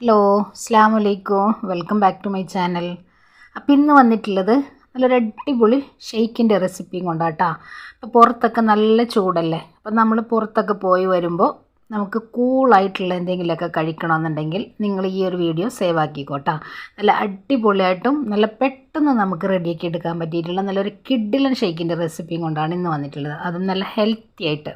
Hello അസ്സാം വലൈക്കും welcome back to my channel. അപ്പോൾ ഇന്ന് വന്നിട്ടുള്ളത് നല്ലൊരു അടിപൊളി ഷെയ്ക്കിന്റെ റെസിപ്പിയും കൊണ്ടാട്ടാ. അപ്പോൾ പുറത്തൊക്കെ നല്ല ചൂടല്ലേ? അപ്പോൾ നമ്മൾ പുറത്തൊക്കെ പോയി വരുമ്പോൾ നമുക്ക് കൂളായിട്ടുള്ള എന്തെങ്കിലുമൊക്കെ കഴിക്കണമെന്നുണ്ടെങ്കിൽ നിങ്ങൾ ഈ ഒരു വീഡിയോ സേവ് ആക്കിക്കോട്ടാ. നല്ല അടിപൊളിയായിട്ടും നല്ല പെട്ടെന്ന് നമുക്ക് റെഡിയാക്കി എടുക്കാൻ പറ്റിയിട്ടുള്ള നല്ലൊരു കിഡിലൻ ഷേക്കിന്റെ റെസിപ്പിയും കൊണ്ടാണ് ഇന്ന് വന്നിട്ടുള്ളത്. അതും നല്ല ഹെൽത്തി ആയിട്ട്.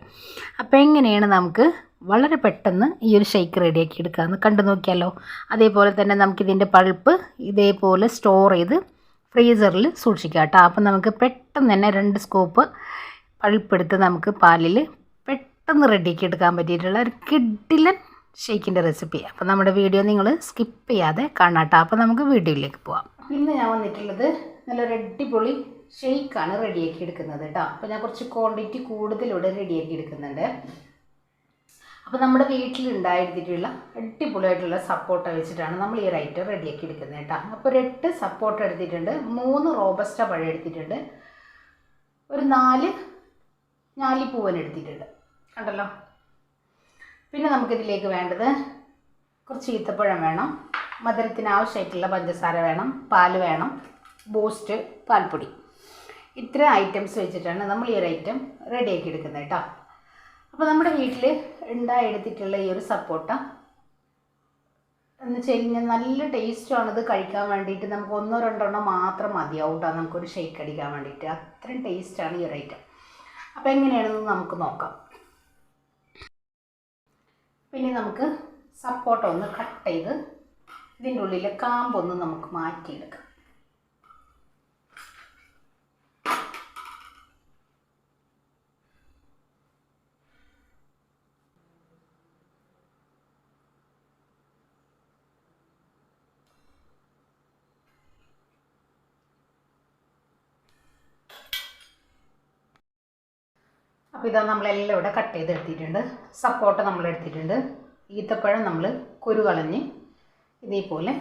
അപ്പോൾ എങ്ങനെയാണ് നമുക്ക് വളരെ പെട്ടെന്ന് ഈ ഒരു ഷേക്ക് റെഡിയാക്കി എടുക്കാമെന്ന് കണ്ടു നോക്കിയാലോ. അതേപോലെ തന്നെ നമുക്കിതിന്റെ പൾപ്പ് ഇതേപോലെ സ്റ്റോർ ചെയ്ത് ഫ്രീസറിൽ സൂക്ഷിക്കാം കേട്ടോ. അപ്പം നമുക്ക് പെട്ടെന്ന് തന്നെ രണ്ട് സ്കോപ്പ് പൾപ്പ് എടുത്ത് നമുക്ക് പാലിൽ പെട്ടെന്ന് റെഡിയാക്കി എടുക്കാൻ പറ്റിയിട്ടുള്ള ഒരു കിഡിലൻ ഷേക്കിന്റെ റെസിപ്പി അപ്പോൾ നമ്മുടെ വീഡിയോ നിങ്ങൾ സ്കിപ്പ് ചെയ്യാതെ കാണാട്ടോ അപ്പോൾ നമുക്ക് വീഡിയോയിലേക്ക് പോവാം. ഇന്ന് ഞാൻ വന്നിട്ടുള്ളത് നല്ലൊരു അടിപൊളി ഷെയ്ക്കാണ് റെഡിയാക്കി എടുക്കുന്നത് കേട്ടോ അപ്പോൾ ഞാൻ കുറച്ച് ക്വാണ്ടിറ്റി കൂടുതലൂടെ റെഡിയാക്കി എടുക്കുന്നുണ്ട്. അപ്പോൾ നമ്മുടെ വീട്ടിലുണ്ടായിരുന്നിട്ടുള്ള അടിപൊളിയായിട്ടുള്ള സപ്പോർട്ട വെച്ചിട്ടാണ് നമ്മൾ ഈ ഒരു ഐറ്റം റെഡിയാക്കി എടുക്കുന്നത് കേട്ടോ അപ്പോൾ ഒരു എട്ട് സപ്പോർട്ട എടുത്തിട്ടുണ്ട് മൂന്ന് റോബസ്റ്റ പഴം എടുത്തിട്ടുണ്ട് ഒരു നാല് ഞാലിപ്പൂവൻ എടുത്തിട്ടുണ്ട്. കണ്ടല്ലോ. പിന്നെ നമുക്കിതിലേക്ക് വേണ്ടത് കുറച്ച് ഈത്തപ്പഴം വേണം. മധുരത്തിന് ആവശ്യമായിട്ടുള്ള പഞ്ചസാര വേണം. പാൽ വേണം. ബൂസ്റ്റ് പാൽപ്പൊടി. ഇത്ര ഐറ്റംസ് വെച്ചിട്ടാണ് നമ്മൾ ഈ ഒരു ഐറ്റം റെഡിയാക്കി എടുക്കുന്നത് കേട്ടോ. അപ്പോൾ നമ്മുടെ വീട്ടിൽ ഉണ്ടായെടുത്തിട്ടുള്ള ഈ ഒരു സപ്പോട്ട എന്ന് വെച്ച് കഴിഞ്ഞാൽ നല്ല ടേസ്റ്റുമാണ് ഇത് കഴിക്കാൻ വേണ്ടിയിട്ട്. നമുക്ക് ഒന്നോ രണ്ടെണ്ണം മാത്രം മതിയാവും കേട്ടോ. നമുക്കൊരു ഷേക്ക് അടിക്കാൻ വേണ്ടിയിട്ട്. അത്രയും ടേസ്റ്റാണ് ഈ ഒരു ഐറ്റം അപ്പോൾ എങ്ങനെയാണെന്ന് നമുക്ക് നോക്കാം. പിന്നെ നമുക്ക് സപ്പോട്ട ഒന്ന് കട്ട് ചെയ്ത് ഇതിന്റെ ഉള്ളിലെ കാമ്പൊന്ന് നമുക്ക് മാറ്റിയെടുക്കാം. അപ്പോൾ ഇതാ നമ്മളെല്ലാം ഇവിടെ കട്ട് ചെയ്ത് എടുത്തിട്ടുണ്ട്. സപ്പോട്ട നമ്മൾ എടുത്തിട്ടുണ്ട്. ഈത്തപ്പഴം നമ്മൾ കുരു കളഞ്ഞ് ഇതേപോലെ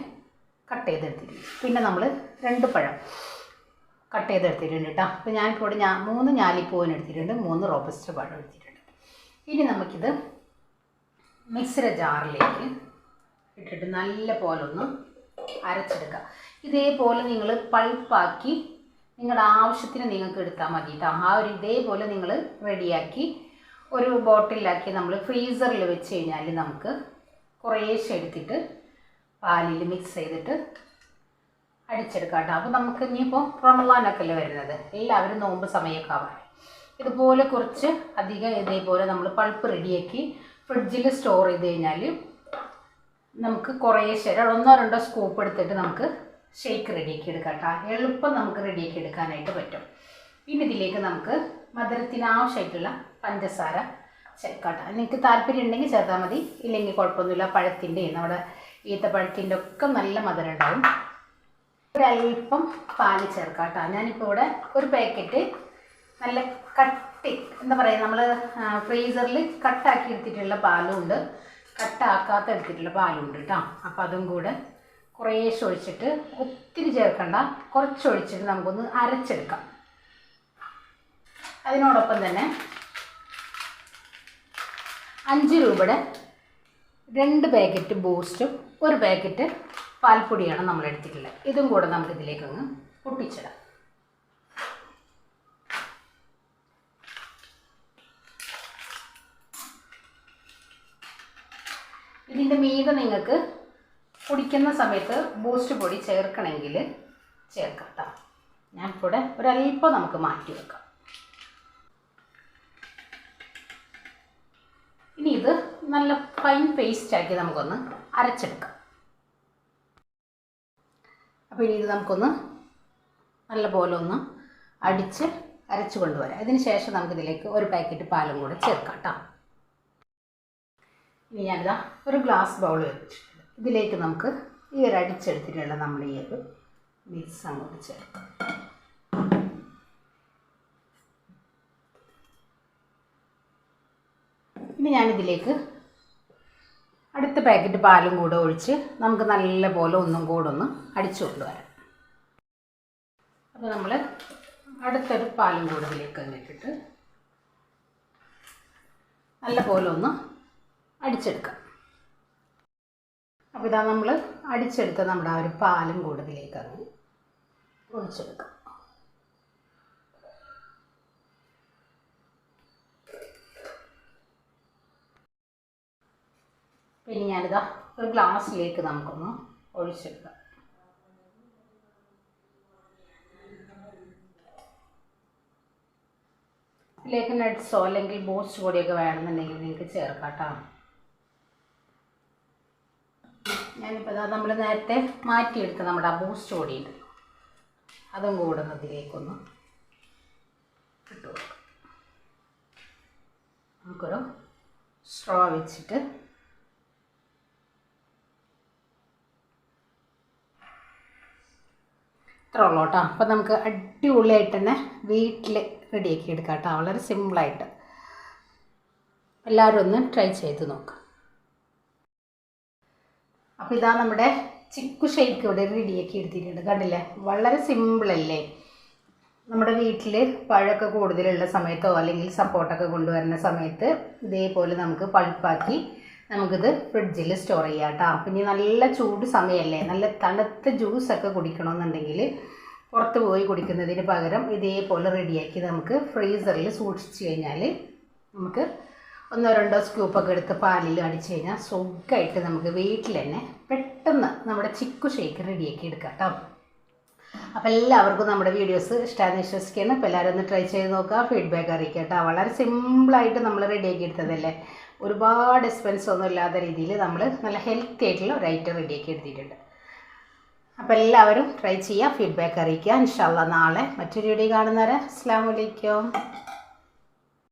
കട്ട് ചെയ്തെടുത്തിട്ടുണ്ട് പിന്നെ നമ്മൾ രണ്ട് പഴം കട്ട് ചെയ്തെടുത്തിട്ടുണ്ട് കേട്ടോ. അപ്പോൾ ഞാനിപ്പോൾ ഇവിടെ ഞാൻ മൂന്ന് ഞാലിപ്പൂവൻ എടുത്തിട്ടുണ്ട്. മൂന്ന് റോബസ്റ്റ് പഴം എടുത്തിട്ടുണ്ട്. ഇനി നമുക്കിത് മിക്സിയുടെ ജാറിലേക്ക് ഇട്ടിട്ട് നല്ല പോലെ ഒന്ന് അരച്ചെടുക്കുക ഇതേപോലെ നിങ്ങൾ പൾപ്പാക്കി നിങ്ങളുടെ ആവശ്യത്തിന് നിങ്ങൾക്ക് എടുത്താൽ മതി കേട്ടോ ആ ഒരു ഇതേപോലെ നിങ്ങൾ റെഡിയാക്കി ഒരു ബോട്ടിലാക്കി നമ്മൾ ഫ്രീസറിൽ വെച്ച് കഴിഞ്ഞാൽ നമുക്ക് കുറേശ്ശെ എടുത്തിട്ട് പാലിൽ മിക്സ് ചെയ്തിട്ട് അടിച്ചെടുക്കാം കേട്ടോ. അപ്പോൾ നമുക്ക് ഇനിയിപ്പോൾ റമളാനൊക്കെ അല്ലേ വരുന്നത്. എല്ലാവരും നോമ്പ് സമയമൊക്കെ ആവാൻ. ഇതുപോലെ കുറച്ച് അധികം ഇതേപോലെ നമ്മൾ പൾപ്പ് റെഡിയാക്കി ഫ്രിഡ്ജിൽ സ്റ്റോർ ചെയ്ത് കഴിഞ്ഞാൽ നമുക്ക് കുറേശ്ശെ ഒന്നോ രണ്ടോ സ്കൂപ്പ് എടുത്തിട്ട് നമുക്ക് ഷേക്ക് റെഡിയാക്കി എടുക്കാം കേട്ടോ എളുപ്പം നമുക്ക് റെഡിയാക്കി എടുക്കാനായിട്ട് പറ്റും. ഇനി ഇതിലേക്ക് നമുക്ക് മധുരത്തിന് ആവശ്യമായിട്ടുള്ള പഞ്ചസാര ചേർക്കാട്ടോ. നിങ്ങൾക്ക് താല്പര്യം ഉണ്ടെങ്കിൽ ചേർത്താൽ മതി. ഇല്ലെങ്കിൽ കുഴപ്പമൊന്നുമില്ല. പഴത്തിന്റെ നമ്മുടെ ഈത്തപ്പഴത്തിന്റെ ഒക്കെ നല്ല മധുരം ഉണ്ടാവും. ഒരല്പം പാൽ ചേർക്കാം കേട്ടോ ഞാനിപ്പോൾ ഇവിടെ ഒരു പാക്കറ്റ് നല്ല കട്ടി എന്താ പറയുക നമ്മൾ ഫ്രീസറിൽ കട്ടാക്കി എടുത്തിട്ടുള്ള പാലും ഉണ്ട് കട്ടാക്കാത്ത എടുത്തിട്ടുള്ള പാലും ഉണ്ട് കേട്ടോ അപ്പം അതും കൂടെ കുറേശ്ശെ ഒഴിച്ചിട്ട് ഒത്തിരി ചേർക്കണ്ട. കുറച്ച് ഒഴിച്ചിട്ട് നമുക്കൊന്ന് അരച്ചെടുക്കാം. അതിനോടൊപ്പം തന്നെ അഞ്ച് രൂപയുടെ രണ്ട് പാക്കറ്റ് ബൂസ്റ്റും ഒരു പാക്കറ്റ് പാൽപ്പൊടിയാണ് നമ്മൾ എടുത്തിട്ടുള്ളത് ഇതും കൂടെ നമുക്ക് ഇതിലേക്ക് ഇതിലേക്കൊന്ന് പൊട്ടിച്ചിടാം. ഇതിന്റെ മീത നിങ്ങൾക്ക് കുടിക്കുന്ന സമയത്ത് ബൂസ്റ്റ് പൊടി ചേർക്കണമെങ്കിൽ ചേർക്കാം കേട്ടോ. ഞാനിപ്പോൾ ഇവിടെ ഒരല്പം നമുക്ക് മാറ്റി വെക്കാം. ഇനി ഇത് നല്ല ഫൈൻ പേസ്റ്റ് ആക്കി നമുക്കൊന്ന് അരച്ചെടുക്കാം. അപ്പോൾ ഇനി ഇത് നമുക്കൊന്ന് നല്ല പോലെ ഒന്ന് അടിച്ച് അരച്ചു കൊണ്ടുവരാം. അതിന് ശേഷം നമുക്കിതിലേക്ക് ഒരു പാക്കറ്റ് പാലും കൂടെ ചേർക്കാം കേട്ടോ. ഇനി ഞാനിതാ ഒരു ഗ്ലാസ് ബൗൾ വെച്ചിട്ടുണ്ട്. ഇതിലേക്ക് നമുക്ക് ഈ ഒരു അടിച്ചെടുത്തിട്ടുള്ള നമ്മൾ ഈ ഒരു മിക്സ് അങ്ങോട്ട് ചേർക്കാം. ഇനി ഞാനിതിലേക്ക് അടുത്ത പാക്കറ്റ് പാലും കൂടെ ഒഴിച്ച് നമുക്ക് നല്ല പോലെ ഒന്നും കൂടെ ഒന്ന് അടിച്ചു കൊണ്ടുവരാം അപ്പോൾ നമ്മൾ അടുത്തൊരു പാലും കൂടെ ഇതിലേക്ക് അങ്ങിട്ടിട്ട് നല്ല പോലെ ഒന്ന് അടിച്ചെടുക്കാം. അപ്പോൾ ഇതാ നമ്മൾ അടിച്ചെടുത്ത നമ്മുടെ ആ ഒരു പാലും കൂടുതലേക്ക് അങ്ങ് ഒഴിച്ചെടുക്കാം. പിന്നെ ഞാനിതാ ഒരു ഗ്ലാസ്സിലേക്ക് നമുക്കൊന്ന് ഒഴിച്ചെടുക്കാം. ഇതിലേക്ക് നട്ട്സോ അല്ലെങ്കിൽ ബൂസ്റ്റ് പൊടിയൊക്കെ വേണമെന്നുണ്ടെങ്കിൽ നിങ്ങൾക്ക് ചേർക്കാം കേട്ടോ. ഞാനിപ്പോൾ ഇതാ നമ്മൾ നേരത്തെ മാറ്റിയെടുത്ത നമ്മുടെ ആ ബൂസ്റ്റ് ഓടിയുണ്ട് അതും കൂടെ അതിലേക്കൊന്ന് കൊടുക്കാം. നമുക്കൊരു സ്ട്രോ വെച്ചിട്ട് ഇത്ര ഉള്ളൂ കേട്ടോ. അപ്പം നമുക്ക് അടിപൊളിയായിട്ട് തന്നെ വീട്ടിൽ റെഡിയാക്കി എടുക്കാം കേട്ടോ. വളരെ സിമ്പിളായിട്ട് എല്ലാവരും ഒന്ന് ട്രൈ ചെയ്ത് നോക്കാം. അപ്പോൾ ഇതാ നമ്മുടെ ചിക്കു ഷേക്ക് ഇവിടെ റെഡിയാക്കി എടുത്തിട്ടുണ്ട്. കണ്ടില്ലേ? വളരെ സിമ്പിളല്ലേ നമ്മുടെ വീട്ടിൽ പഴമൊക്കെ കൂടുതലുള്ള സമയത്തോ അല്ലെങ്കിൽ സപ്പോർട്ടൊക്കെ കൊണ്ടുവരുന്ന സമയത്ത് ഇതേപോലെ നമുക്ക് പൾപ്പാക്കി നമുക്കിത് ഫ്രിഡ്ജിൽ സ്റ്റോർ ചെയ്യാം കേട്ടോ ഇനി നല്ല ചൂട് സമയമല്ലേ? നല്ല തണുത്ത ജ്യൂസൊക്കെ കുടിക്കണമെന്നുണ്ടെങ്കിൽ പുറത്ത് പോയി കുടിക്കുന്നതിന് പകരം ഇതേപോലെ റെഡിയാക്കി നമുക്ക് ഫ്രീസറിൽ സൂക്ഷിച്ച് കഴിഞ്ഞാൽ നമുക്ക് ഒന്നോ രണ്ടോ സ്കൂപ്പൊക്കെ എടുത്ത് പാലിൽ അടിച്ചു കഴിഞ്ഞാൽ സുഖമായിട്ട് നമുക്ക് വീട്ടിൽ തന്നെ പെട്ടെന്ന് നമ്മുടെ ചിക്കു ഷേക്ക് റെഡിയാക്കി എടുക്കാം കേട്ടോ അപ്പോൾ എല്ലാവർക്കും നമ്മുടെ വീഡിയോസ് ഇഷ്ടമാണെന്ന് വിശ്വസിക്കുകയാണ് അപ്പോൾ എല്ലാവരും ഒന്ന് ട്രൈ ചെയ്ത് നോക്കുക ഫീഡ്ബാക്ക് അറിയിക്കുക കേട്ടോ വളരെ സിമ്പിളായിട്ട് നമ്മൾ റെഡിയാക്കി എടുത്തതല്ലേ? ഒരുപാട് എക്സ്പെൻസ് ഒന്നും ഇല്ലാത്ത രീതിയിൽ നമ്മൾ നല്ല ഹെൽത്തി ആയിട്ടുള്ള ഒരു ഐറ്റം റെഡിയാക്കി എടുത്തിട്ടുണ്ട്. അപ്പോൾ എല്ലാവരും ട്രൈ ചെയ്യുക ഫീഡ്ബാക്ക് അറിയിക്കുക ഇൻഷാല്ല നാളെ മറ്റൊരു വീഡിയോ കാണുന്നവരെ അസ്സാം വലൈക്കും